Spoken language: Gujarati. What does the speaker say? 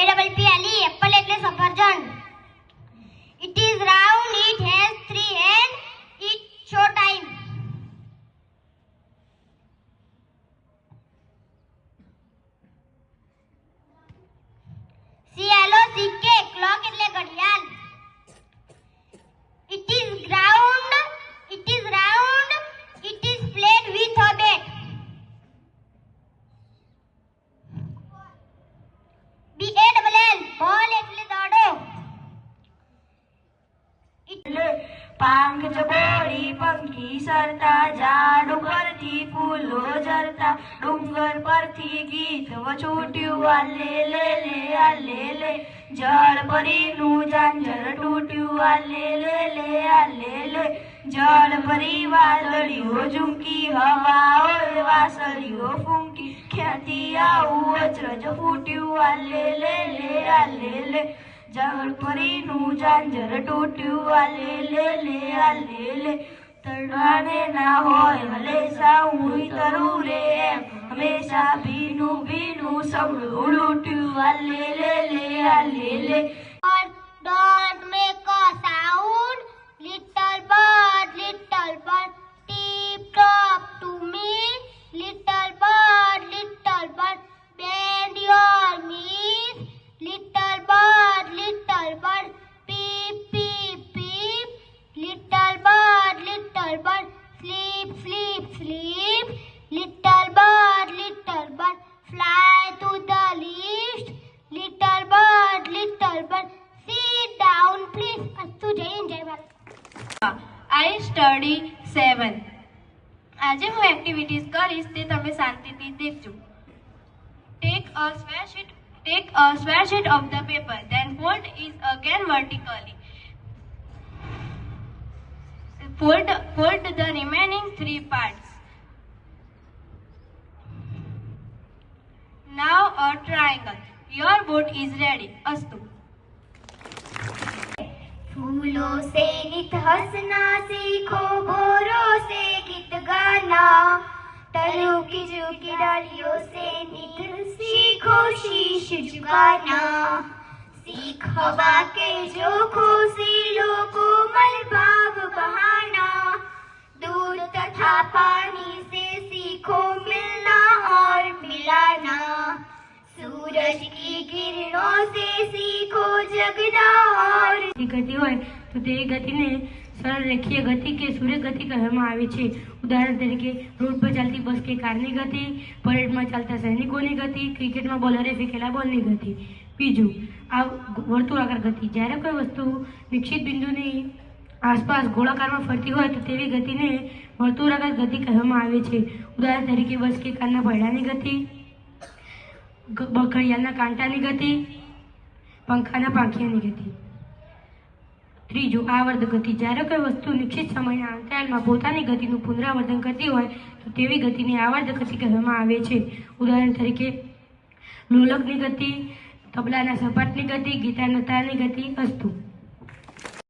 A double P L E apple એટલે સફરજન. It is round, it has three and પાંખ ચબોળી પંખી સરતા ઝાડ ઉપરથી ફૂલો ઝરતા, ડુંગર પરથી ગીત છૂટ્યું આલે લે લે, આલે લે. જળ પરીનું ઝાંઝર તૂટ્યું, આલે લે લે, આલે લે. જળ પરી વાદળીઓ ઝૂંકી, હવાઓ વાસળીઓ ફૂંકી ખ્યાતિ આવું, અચરજ ફૂટ્યું, આલે લે લે, આલે લે. જળ પરીનું ઝાંઝર તૂટ્યું, આલે લે લે, આલે લે. તડવાને ના હોય હલેસા હું તરું રે. હંમેશા ભીનું ભીનું સવળું લૂટ્યું, આલે લે લે, આલે લે. fly to the list, little bird, little bird, sit down, please. અસ્તુ જય હિન્દ, જય ભારત. આઈ સ્ટડી સેવન આજે હું એક્ટિવિટીઝ કરીશ તે તમે શાંતિથી દેખજો take a square sheet take a square sheet of the paper then fold is again vertically fold fold the remaining three parts A triangle. Your boat is ready. astu फूलों से नित हंसना सीखो, भोरों से गीत गाना। तरु की झुकी डालियों से नित सीखो, शीश झुकाना सीख हवा के झोंकों से लोगों मल भाव बहाना। दूध तथा સૂરજ કી કિરણો સે સીખો જગદાર ગતિ હોય તો તે ગતિને સરળ રેખીય ગતિ કે સૂર્ય ગતિ કહેવામાં આવે છે. ઉદાહરણ તરીકે, રોડ પર ચાલતી બસ કે કારની ગતિ, પરેડમાં ચાલતા સૈનિકોની ગતિ, ક્રિકેટમાં બોલરે ફેંકેલા બોલની ગતિ. બીજું, આ વર્તુળાકાર ગતિ. જ્યારે કોઈ વસ્તુ નિશ્ચિત બિંદુની આસપાસ ગોળાકારમાં ફરતી હોય તો તેવી ગતિને વર્તુળાકાર ગતિ કહેવામાં આવે છે. ઉદાહરણ તરીકે, બસ કે કારના પૈડાની ગતિ. ઘડિયાળના કાંટાની ગતિ, પંખાના પાંખિયાની ગતિ. ત્રીજું આવર્ત ગતિ. જ્યારે કોઈ વસ્તુ નિશ્ચિત સમયના અંતરાલમાં પોતાની ગતિનું પુનરાવર્તન કરતી હોય, તો તેવી ગતિને આવર્ત ગતિ કહેવામાં આવે છે. ઉદાહરણ તરીકે, લોલકની ગતિ, તબલાના સપાટની ગતિ ગીટારના તારની ગતિ, અસ્તુ.